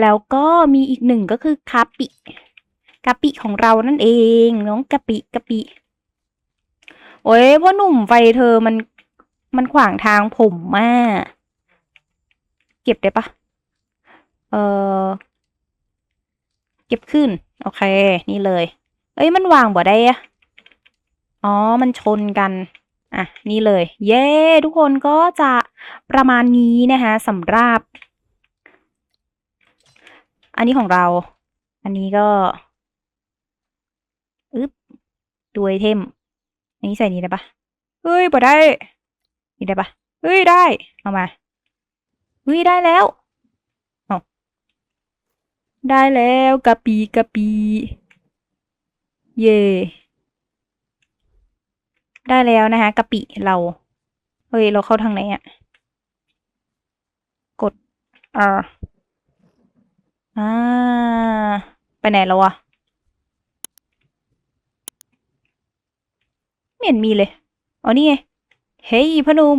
แล้วก็มีอีกหนึ่งก็คือกะปิกะปิของเรานั่นเอง น้องกะปิกะปิโอ้ยพ่อหนุ่มไฟเธอมันมันขวางทางผมมาก เก็บได้ปะเออเก็บขึ้น โอเค นี่เลย เอ้ยมันวางบ่ได้อะอ๋อ มันชนกัน อะ นี่เลย เย้ ทุกคนก็จะประมาณนี้นะคะสำหรับ อันนี้ของเรา อันนี้ก็อึ๊บดูไอเทม อันนี้ใส่นี้ได้ปะเฮ้ยบ่ได้ นี่ได้ปะเฮ้ยได้ เอามาเฮ้ยได้แล้วเอาได้แล้วกะปีกะปี เย่ได้แล้วนะคะกะปิเรา เฮ้ย เราเข้าทางไหนอะกด R อ่า ไปไหนแล้ววะไม่เห็นมีเลย อ๋อนี่ไง เฮ้ยพนุม